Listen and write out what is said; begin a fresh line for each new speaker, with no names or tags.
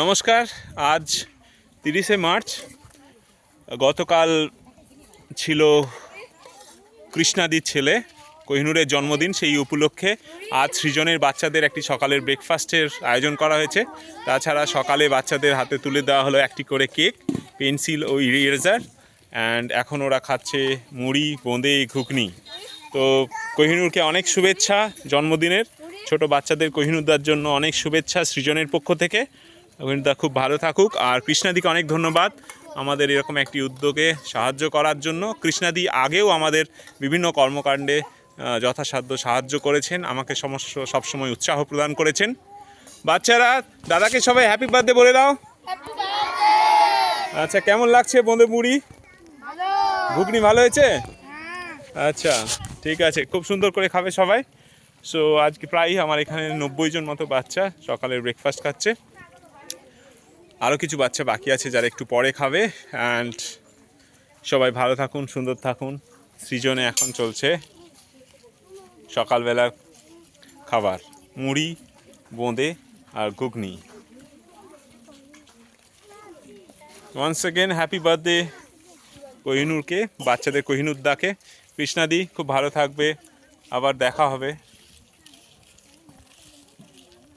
নমস্কার, আজ তিরিশে মার্চ। গতকাল ছিল কৃষ্ণাদির ছেলে কোহিনুরের জন্মদিন সেই উপলক্ষে আজ সৃজনের বাচ্চাদের একটি সকালের ব্রেকফাস্টের আয়োজন করা হয়েছে। তাছাড়া সকালে বাচ্চাদের হাতে তুলে দেওয়া হলো একটি করে কেক, পেন্সিল ও ইরেজার অ্যান্ড এখন ওরা খাচ্ছে মুড়ি বোঁদে ঘুগনি। তো কোহিনুরকে অনেক শুভেচ্ছা জন্মদিনের। ছোট বাচ্চাদের কোহিনুরদার জন্য অনেক শুভেচ্ছা সৃজনের পক্ষ থেকে। কোহিনুরদা খুব ভালো থাকুক। আর কৃষ্ণাদিকে অনেক ধন্যবাদ আমাদের এরকম একটি উদ্যোগে সাহায্য করার জন্য। কৃষ্ণাদি আগেও আমাদের বিভিন্ন কর্মকাণ্ডে যথাসাধ্য সাহায্য করেছেন, আমাকে সমস্ত সবসময় উৎসাহ প্রদান করেছেন। বাচ্চারা, দাদাকে সবাই হ্যাপি বার্থডে বলে দাও। আচ্ছা কেমন লাগছে বোঁদে মুড়ি? ঘুগনি ভালো হয়েছে? আচ্ছা ঠিক আছে, খুব সুন্দর করে খাবে সবাই। সো আজকে প্রায় আমার এখানে নব্বই জন মতো বাচ্চা সকালের ব্রেকফাস্ট খাচ্ছে। আরও কিছু বাচ্চা বাকি আছে যারা একটু পরে খাবে অ্যান্ড সবাই ভালো থাকুন, সুন্দর থাকুন। সৃজনে এখন চলছে সকালবেলার খাবার, মুড়ি, বোঁদে আর ঘুগনি। ওয়ান্স এগেন হ্যাপি বার্থডে কোহিনুরকে, বাচ্চাদের কোহিনুর দাকে। কৃষ্ণাদি, খুব ভালো থাকবে, আবার দেখা হবে।